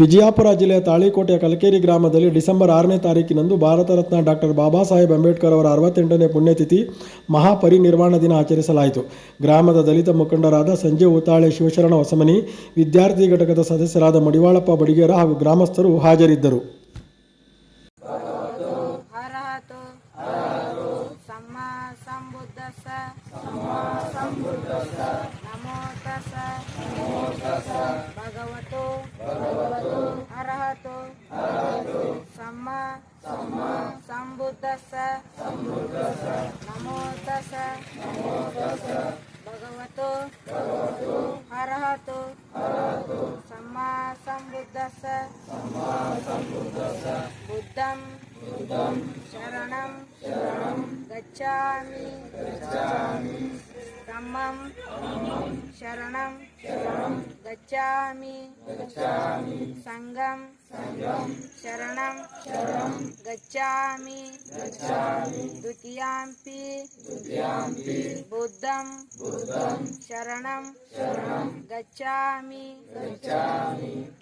ವಿಜಯಪುರ ಜಿಲ್ಲೆಯ ತಾಳಿಕೋಟೆಯ ಕಲಕೇರಿ ಗ್ರಾಮದಲ್ಲಿ ಡಿಸೆಂಬರ್ ಆರನೇ ತಾರೀಕಿನಂದು ಭಾರತ ರತ್ನ ಡಾಕ್ಟರ್ ಬಾಬಾ ಸಾಹೇಬ್ ಅಂಬೇಡ್ಕರ್ ಅವರ ಅರವತ್ತೆಂಟನೇ ಪುಣ್ಯತಿಥಿ ಮಹಾಪರಿನಿರ್ವಾಣ ದಿನ ಆಚರಿಸಲಾಯಿತು. ಗ್ರಾಮದ ದಲಿತ ಮುಖಂಡರಾದ ಸಂಜೆ ಉತಾಳೆ ಶಿವಶರಣ ಹೊಸಮನಿ, ವಿದ್ಯಾರ್ಥಿ ಘಟಕದ ಸದಸ್ಯರಾದ ಮಡಿವಾಳಪ್ಪ ಬಡಿಗೇರ ಹಾಗೂ ಗ್ರಾಮಸ್ಥರು ಹಾಜರಿದ್ದರು. सम्मा सम्बुद्धस्य नमो तस् भगवतो अर्हतु सम्मा सम्बुद्धस्य बुद्धं शरणं गच्छामि మమ్మం శరణం గచ్చామి సంగం శరణం గచ్చామి ద్వితీయాంపి బుద్ధం శరణం గచ్చామి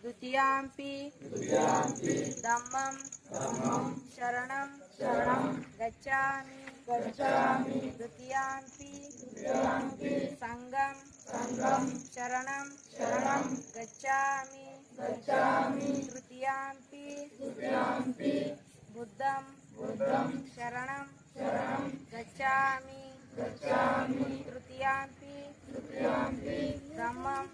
ద్వితీయాంపి దమ్మం శరణం గచ్చామి గచ్చామి ద్వితీయాంపి శరణం శరణం గచ్చామి గచ్చామి తృతీయాంపి తృతీయాంపి బుద్ధం బుద్ధం శరణం శరణం గచ్చామి తృతీయాంపి బ్రహ్మం